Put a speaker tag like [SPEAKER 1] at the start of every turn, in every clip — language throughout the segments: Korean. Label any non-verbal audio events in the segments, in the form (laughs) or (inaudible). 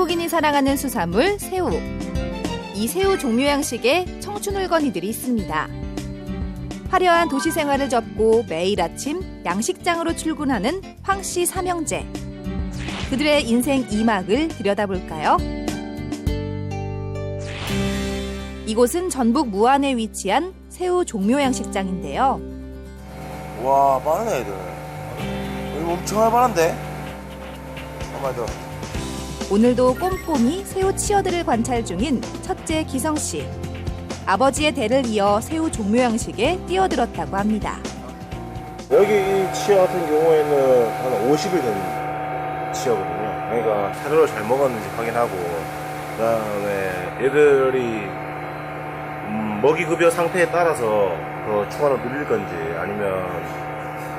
[SPEAKER 1] 한국인이 사랑하는 수산물 새우. 이 새우 종묘 양식에 청춘물건이들이 있습니다. 화려한 도시 생활을 접고 매일 아침 양식장으로 출근하는 황씨 삼형제. 그들의 인생 이막을 들여다볼까요? 이곳은 전북 무안에 위치한 새우 종묘 양식장인데요.
[SPEAKER 2] 와 빠르네 애들 엄청 빠른데 한마디 더
[SPEAKER 1] 오늘도 꼼꼼히 새우 치어들을 관찰 중인 첫째 기성 씨. 아버지의 대를 이어 새우 종묘 양식에 뛰어들었다고 합니다.
[SPEAKER 2] 여기 이 치어 같은 경우에는 한 50일 된 치어거든요 그러니까 사료를 잘 먹었는지 확인하고 그 다음에 얘들이 음, 먹이 급여 상태에 따라서 더 추가로 늘릴 건지 아니면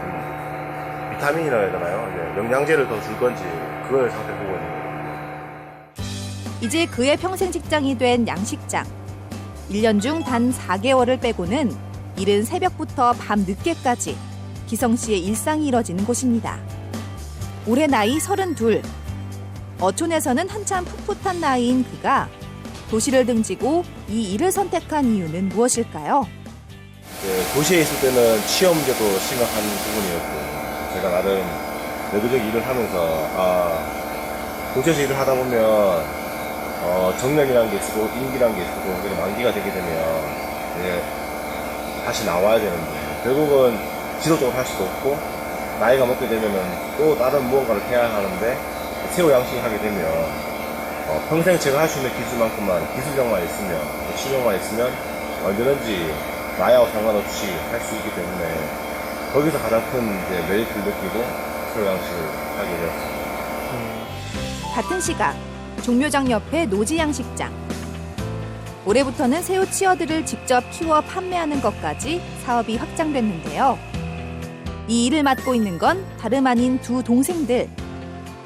[SPEAKER 2] 음, 비타민이라 해야 되나요? 이제 영양제를 더 줄 건지 그걸 상태 보고 있는 거예요
[SPEAKER 1] 이제 그의 평생 직장이 된 양식장. 1년 중 단 4개월을 빼고는 이른 새벽부터 밤 늦게까지 기성 씨의 일상이 이뤄지는 곳입니다. 올해 나이 32. 어촌에서는 한참 풋풋한 나이인 그가 도시를 등지고 이 일을 선택한 이유는 무엇일까요?
[SPEAKER 2] 그 도시에 있을 때는 취업 문제도 심각한 부분이었고 제가 나름 내부적 일을 하면서 아 도시에서 일을 하다 보면 어, 정년이라는 게 있고 임기라는 게 있고 그게 만기가 되게 되면 이제 다시 나와야 되는데 결국은 지속적으로 할 수도 없고 나이가 먹게 되면은 또 다른 무언가를 해야 하는데 새우 양식 하게 되면 어, 평생 제가 할 수 있는 기술만큼만 기술력만 있으면 실력만 있으면 언제든지 나이하고 상관없이 할 수 있기 때문에 거기서 가장 큰 이제 메리트를 느끼고 새우 양식을 하게 되었습니다.
[SPEAKER 1] 같은 시각 종묘장 옆에 노지 양식장. 올해부터는 새우 치어들을 직접 키워 판매하는 것까지 사업이 확장됐는데요. 이 일을 맡고 있는 건 다름 아닌 두 동생들.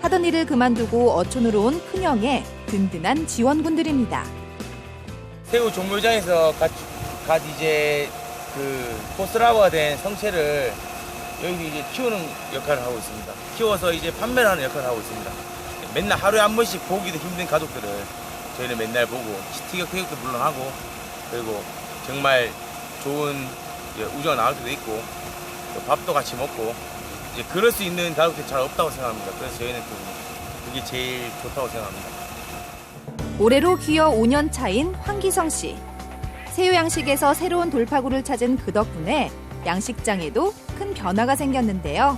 [SPEAKER 1] 하던 일을 그만두고 어촌으로 온 큰형의 든든한 지원군들입니다.
[SPEAKER 3] 새우 종묘장에서 갓, 갓 이제 그 포스라버가 된 성체를 여기 이제 키우는 역할을 하고 있습니다. 키워서 이제 판매를 하는 역할을 하고 있습니다. 맨날 하루에 한 번씩 보기도 힘든 가족들을 저희는 맨날 보고 스티커 교육도 물론 하고 그리고 정말 좋은 우정을 나눌 때도 있고 또 밥도 같이 먹고 이제 그럴 수 있는 가족들이 잘 없다고 생각합니다. 그래서 저희는 좀 그게 제일 좋다고 생각합니다.
[SPEAKER 1] 올해로 귀여 5년 차인 황기성 씨. 새우 양식에서 새로운 돌파구를 찾은 그 덕분에 양식장에도 큰 변화가 생겼는데요.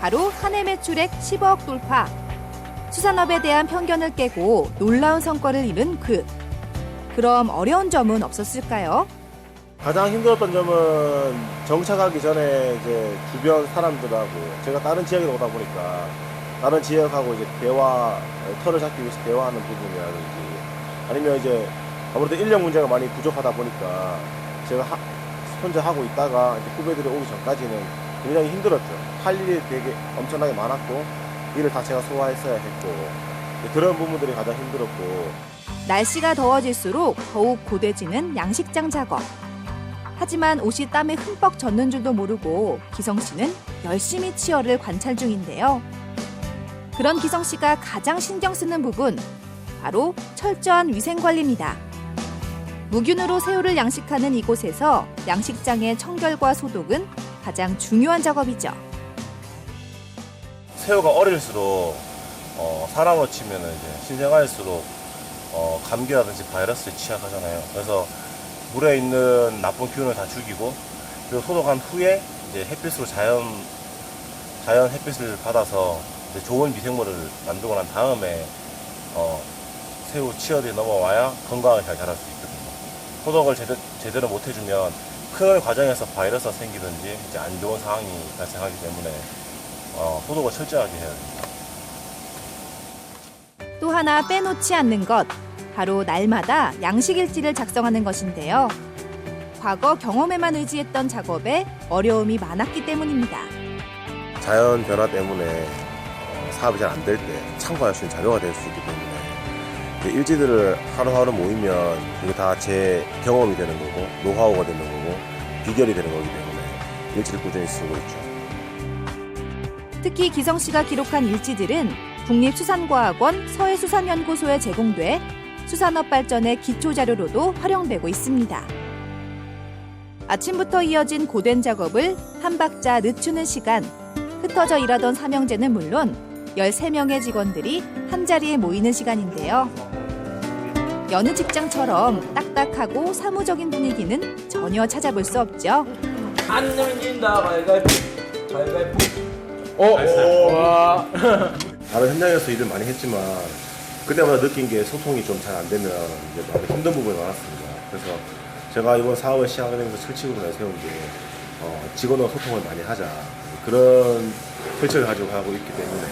[SPEAKER 1] 바로 한 해 매출액 10억 돌파. 수산업에 대한 편견을 깨고 놀라운 성과를 이룬 그. 그럼 어려운 점은 없었을까요?
[SPEAKER 2] 가장 힘들었던 점은 정착하기 전에 이제 주변 사람들하고 제가 다른 지역에 오다 보니까 다른 지역하고 이제 대화 털을 잡기 위해서 대화하는 부분이라든지 아니면 이제 아무래도 인력 문제가 많이 부족하다 보니까 제가 하- 혼자 하고 있다가 후배들이 오기 전까지는 굉장히 힘들었죠. 할 일이 되게 엄청나게 많았고 일을 다 제가 소화했어야 했고 그런 부분들이 가장 힘들었고
[SPEAKER 1] 날씨가 더워질수록 더욱 고돼지는 양식장 작업. 하지만 옷이 땀에 흠뻑 젖는 줄도 모르고 기성 씨는 열심히 치어를 관찰 중인데요. 그런 기성 씨가 가장 신경 쓰는 부분 바로 철저한 위생 관리입니다. 무균으로 새우를 양식하는 이곳에서 양식장의 청결과 소독은 가장 중요한 작업이죠.
[SPEAKER 2] 새우가 어릴수록 어, 사람으로 치면은 이제 신생아일수록 어, 감기라든지 바이러스에 취약하잖아요. 그래서 물에 있는 나쁜 기운을 다 죽이고 그리고 소독한 후에 이제 햇빛으로 자연 자연 햇빛을 받아서 좋은 미생물을 만들고 난 다음에 어, 새우 치어들이 넘어와야 건강하게 잘 자랄 수 있거든요. 소독을 제대, 제대로 못 해주면 큰 과정에서 바이러스가 생기든지 이제 안 좋은 상황이 발생하기 때문에 어, 소독을 철저하게 해야 됩니다.
[SPEAKER 1] 또 하나 빼놓지 않는 것 바로 날마다 양식 일지를 작성하는 것인데요. 과거 경험에만 의지했던 작업에 어려움이 많았기 때문입니다.
[SPEAKER 2] 자연 변화 때문에 어, 사업이 잘 안 될 때 참고할 수 있는 자료가 될 수 있기 때문에 그 일지들을 하루하루 모이면 이게 다 제 경험이 되는 거고 노하우가 되는 거고 비결이 되는 거기 때문에 일지를 꾸준히 쓰고 있죠.
[SPEAKER 1] 특히 기성 씨가 기록한 일지들은 국립수산과학원 서해수산연구소에 제공돼 수산업 발전의 기초 자료로도 활용되고 있습니다. 아침부터 이어진 고된 작업을 한 박자 늦추는 시간. 흩어져 일하던 삼형제는 물론 13명의 직원들이 한자리에 모이는 시간인데요. 여느 직장처럼 딱딱하고 사무적인 분위기는 전혀 찾아볼 수 없죠.
[SPEAKER 3] 안 진다 가위가위보 가위가위보 어? 와 (laughs)
[SPEAKER 2] 다른 현장에서 일을 많이 했지만 그때마다 느낀 게 소통이 좀 잘 안 되면 이제 많이 힘든 부분이 많았습니다. 그래서 제가 이번 사업을 시작하면서 철칙으로 내세운 게 어, 직원과 소통을 많이 하자 그런 철칙을 가지고 가고 있기 때문에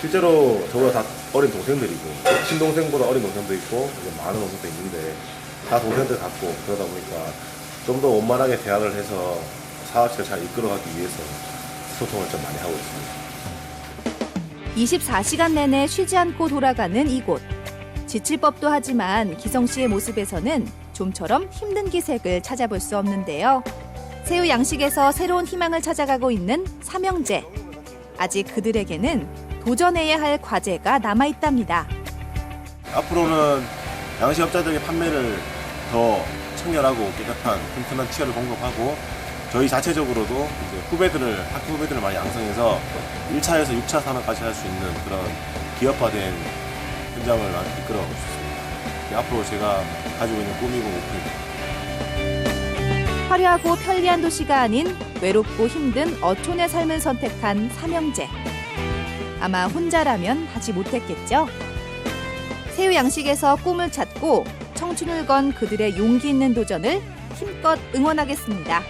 [SPEAKER 2] 실제로 저보다 다 어린 동생들이고 친동생보다 어린 동생도 있고 이제 많은 동생도 있는데 다 동생들 같고 그러다 보니까 좀 더 원만하게 대화를 해서 사업체를 잘 이끌어가기 위해서 소통을 좀 많이 하고 있습니다.
[SPEAKER 1] 24시간 내내 쉬지 않고 돌아가는 이곳. 지칠 법도 하지만 기성 씨의 모습에서는 좀처럼 힘든 기색을 찾아볼 수 없는데요. 새우 양식에서 새로운 희망을 찾아가고 있는 삼형제. 아직 그들에게는 도전해야 할 과제가 남아 있답니다.
[SPEAKER 2] 앞으로는 양식업자들의 판매를 더 청결하고 깨끗한 튼튼한 치어를 공급하고 저희 자체적으로도 이제 후배들을 학교 후배들을 많이 양성해서 1차에서 6차 산업까지 할 수 있는 그런 기업화된 현장을 많이 이끌어가고 싶습니다. 이게 앞으로 제가 가지고 있는 꿈이고 목표입니다.
[SPEAKER 1] 화려하고 편리한 도시가 아닌 외롭고 힘든 어촌의 삶을 선택한 삼형제. 아마 혼자라면 하지 못했겠죠? 새우 양식에서 꿈을 찾고 청춘을 건 그들의 용기 있는 도전을 힘껏 응원하겠습니다.